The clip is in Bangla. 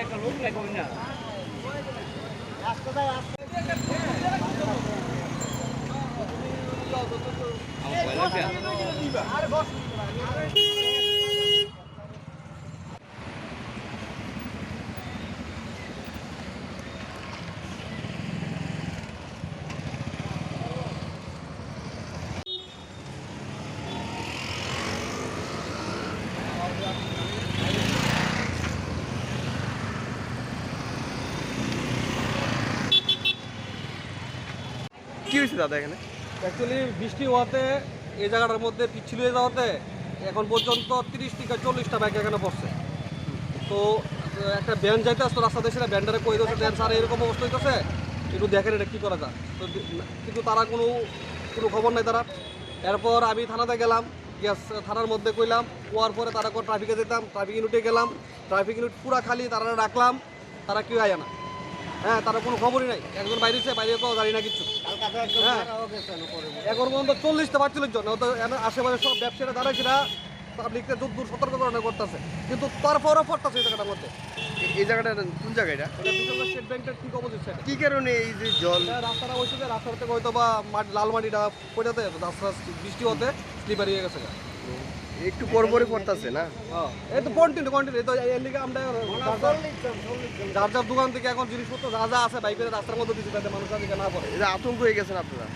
একটা লোক লাগবে না রাস্তা দাও রাস্তা আমার বলা কি হয়েছে দাদা এখানে অ্যাকচুয়ালি বৃষ্টি হওয়াতে এই জায়গাটার মধ্যে পিচ্ছিল হয়ে যাওয়াতে এখন পর্যন্ত তিরিশ থেকে চল্লিশটা বাইক এখানে পড়ছে। তো একটা ব্যান যাইতে আসতো, রাস্তা দেশে ব্যান্ডারে কই দিচ্ছে ব্যান স্যার এরকম অবস্থা হইতেছে। একটু দেখেন এটা কী করা যায়। তো, কিন্তু তারা কোনো কোনো খবর নাই তারা। এরপর আমি থানাতে গেলাম গ্যাস থানার মধ্যে কইলাম হওয়ার পরে তারা ট্রাফিকে যেতাম ট্রাফিক ইউনিটে গেলাম। ট্রাফিক ইউনিট পুরা খালি, তারা রাখলাম, তারা কেউ আয় না। হ্যাঁ তারা কোনো খবরই নাই। একজন বাইরেছে বাইরে কেউ জানি না কিছু হ্যাঁ। এখন পর্যন্ত চল্লিশটা পাঁচচল্লিশ জন তো এমন আশেপাশে সব ব্যবসায়ীরা দাঁড়াইছে না পাবলিককে দূর দূর সতর্ককরণ করতেছে। কিন্তু তারপরও পড়তেছে এই জায়গাটার মধ্যে। এই জায়গাটা কোন জায়গা এটা? এটা বিশাল স্টেট ব্যাংকের ঠিক অপোজিট সাইডে কি কারণে এই যে জল রাস্তাটা হয়েছে যে রাস্তা থেকে হয়তো বা লাল মাটিটা পড়াতে রাস্তা বৃষ্টি হতে স্লিপারি হয়ে গেছে। একটু পর পরে পড়তাছে না? হ্যাঁ, এই তো কন্টিনিউ কন্টিনিউ এই তো এর আমরা যার যার- যার দোকান থেকে এখন জিনিসপত্র যা যা আছে বাইকের রাস্তার মধ্যে দিচ্ছে যাতে মানুষ না পড়ে। এটা আতঙ্ক হয়ে গেছে আপনারা।